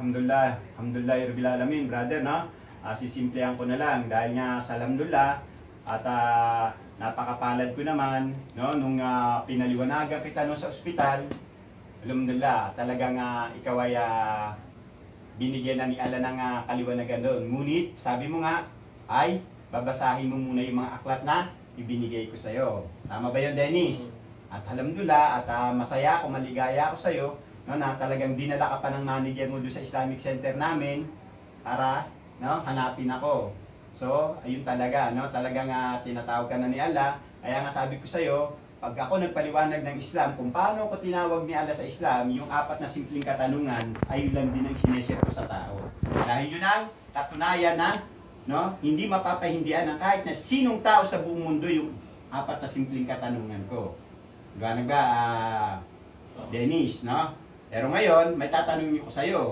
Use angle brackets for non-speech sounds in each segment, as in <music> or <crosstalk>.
Alhamdulillah, alhamdulillah Rabbil Alamin, brother, no? Ah, sisimplehan ko na lang dahil nga sa alhamdulillah at ah, napakapalad ko naman, no, nung ah, pinaliwanagan kita no sa ospital. Alhamdulillah, talagang ah, ikaw ay ah, binigyan na ni Allah ng ah, kaliwanagan doon. Ngunit, sabi mo nga, ay babasahin mo muna yung mga aklat na ibinigay ko sa'yo. Tama ba yun, Dennis? At alhamdulillah, at ah, masaya ako, maligaya ako sa'yo, no, na talagang dinala ka pa ng manager mo doon sa Islamic Center namin para no, hanapin ako. So, ayun talaga, no, talagang ah, tinatawag ka na ni Allah. Kaya nga sabi ko sa'yo, pag ako nagpaliwanag ng Islam, kung paano ko tinawag ni Allah sa Islam, yung apat na simpleng katanungan, ayun lang din ang sineshare ko sa tao. Dahil yun ang katunayan na no, hindi mapapahindihan ng kahit na sinong tao sa buong mundo yung apat na simpleng katanungan ko. Liwanag ba, ah, Dennis, no? Pero ngayon, may tatanungin ko sa'yo.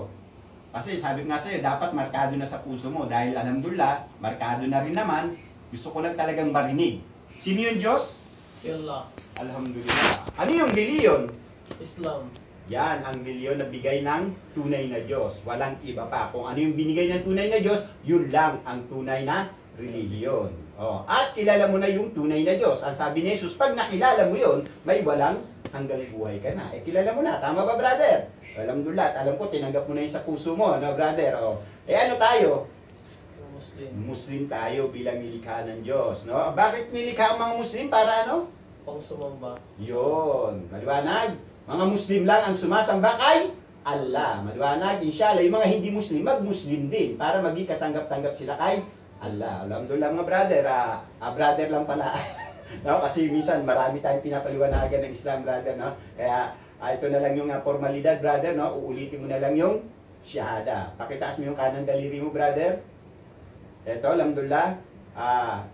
Kasi sabi nga sa'yo, dapat markado na sa puso mo. Dahil alhamdulillah, markado na rin naman. Gusto ko lang talagang marinig. Sino yung Diyos? Si Allah, Alhamdulillah. Ano yung reliyon? Islam, Yan, ang reliyon na bigay ng tunay na Diyos. Walang iba pa. Kung ano yung binigay ng tunay na Diyos, yun lang ang tunay na reliyon. Oh, at kilala mo na yung tunay na Diyos. Ang sabi ni Jesus, pag nakilala mo yun, may walang hanggang buhay ka na. Eh, kilala mo na. Tama ba, brother? Alhamdulillah. Alam ko, tinanggap mo na yun sa puso mo, no, brother? Oh. Eh, ano tayo? Muslim, Muslim tayo bilang nilikha ng Diyos, no? Bakit nilikha ang mga Muslim? Para ano? pang sumamba. Yun, maliwanag. Mga Muslim lang ang sumasamba kay Allah. Maliwanag, inshallah, yung mga hindi Muslim, mag-Muslim din para maging katanggap-tanggap sila kay Allah. Alhamdulillah mga brother, ah, ah, brother lang pala. <laughs> no, kasi minsan marami tayong pinapaliwanagan ng Islam, brother, no? Kaya ah, ito na lang yung ah, formalidad, brother, no? Uulitin mo na lang yung shahada. Pakitaas mo yung kanang daliri mo, brother. Ito, alhamdulillah. Ah,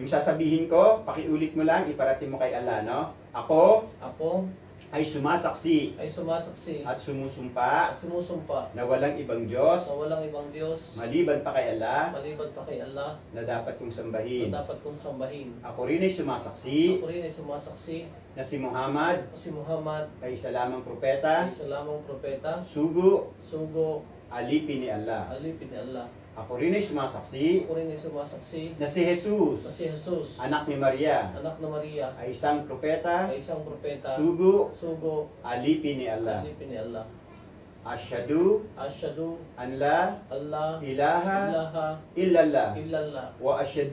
yung sasabihin ko, pakiulit mo lang, iparating mo kay Allah, no? Ako Ako ay sumasaksi ay sumasaksi at sumusumpa at sumusumpa na walang ibang Diyos na walang ibang Diyos maliban pa kay Allah maliban pa kay Allah na dapat kong na sambahin. dapat kong sambahin. Ako rin ay sumasaksi Ako rin ay sumasaksi na si Muhammad na si Muhammad ay isa lamang propeta, ay isa lamang propeta, sugo, sugo, alipin ni Allah. alipin ni Allah. Ako rin ay sumasaksi. Ako rin ay sumasaksi. Na si Jesus, na si Jesus, anak ni Maria, anak na Maria, ay isang propeta, ay isang propeta, sugo, sugo, alipin ni Allah. alipin ni Allah. Asyhadu Asyhadu an la Allah. Ilaha. Ilaha. Illallah. Illallah. Wa asyhadu